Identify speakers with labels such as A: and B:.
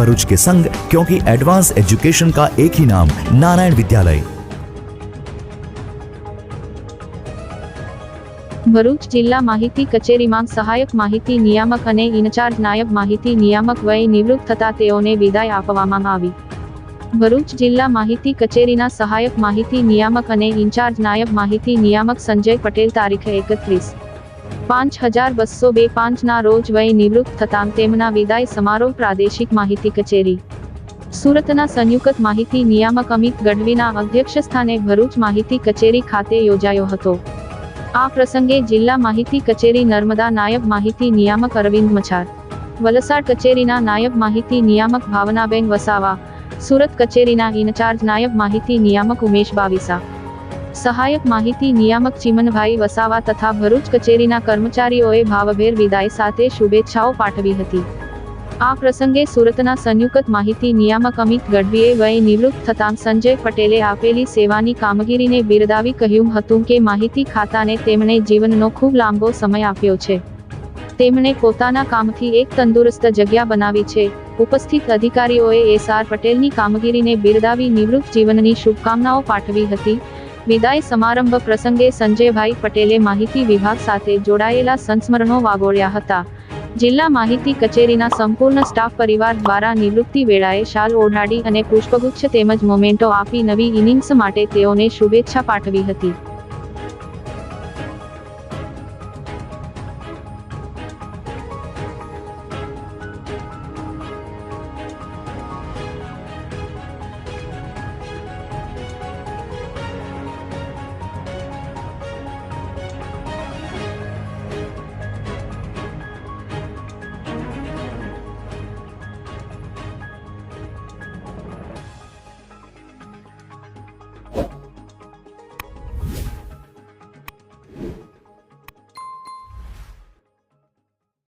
A: भरूच के संग क्योंकि एडवांस एजुकेशन का एक ही नाम नारायण विद्यालय
B: ભરૂચ જિલ્લા માહિતી કચેરીમાં સહાયક માહિતી નિયામક અને ઇન્ચાર્જ નાયબ માહિતી નિયામક વય નિવૃત્ત થતા તેઓને વિદાય આપવામાં આવી ભરૂચ જિલ્લા માહિતી કચેરીના સહાયક માહિતી નિયામક અને ઇન્ચાર્જ નાયબ માહિતી નિયામક સંજય પટેલ તારીખ એકત્રીસ પાંચ હજાર બસો બે પાંચના રોજ વય નિવૃત્ત થતાં તેમના વિદાય સમારોહ પ્રાદેશિક માહિતી કચેરી. સુરતના સંયુક્ત માહિતી નિયામક અમિત ગઢવીના અધ્યક્ષસ્થાને ભરૂચ માહિતી કચેરી ખાતે યોજાયો હતો. આ પ્રસંગે જિલ્લા માહિતી કચેરી નર્મદા નાયબ માહિતી નિયામક અરવિંદ મછાર, વલસાડ કચેરીના નાયબ માહિતી નિયામક ભાવનાબેન વસાવા, સુરત કચેરીના ઇન્ચાર્જ નાયબ માહિતી નિયામક ઉમેશ બાવિસા સહાયક માહિતી નિયામક ચિમનભાઈ વસાવા તથા ભરૂચ કચેરીના કર્મચારીઓએ ભાવભેર વિદાય સાથે શુભેચ્છાઓ પાઠવી હતી. આ પ્રસંગે સુરતના સંયુક્ત માહિતી નિયામક અમિત ગઢવીએ વય નિવૃત્ત થતાં સંજય પટેલે આપેલી સેવાની કામગીરીને બિરદાવી કહ્યું હતું કે માહિતી ખાતાને તેમણે જીવનનો ખૂબ લાંબો સમય આપ્યો છે. તેમણે પોતાના કામથી એક તંદુરસ્ત જગ્યા બનાવી છે. ઉપસ્થિત અધિકારીઓએ એસ આર પટેલની કામગીરીને બિરદાવી નિવૃત્ત જીવનની શુભકામનાઓ પાઠવી હતી. વિદાય સમારંભ પ્રસંગે સંજયભાઈ પટેલે માહિતી વિભાગ સાથે જોડાયેલા સંસ્મરણો વાગોળ્યા હતા. જિલ્લા માહિતી કચેરીના સંપૂર્ણ સ્ટાફ પરિવાર દ્વારા નિવૃત્તિ વેળાએ શાલ ઓઢાડી અને પુષ્પગુચ્છ તેમજ મોમેન્ટો આપી નવી ઇનિંગ્સ માટે તેઓને શુભેચ્છા પાઠવી હતી.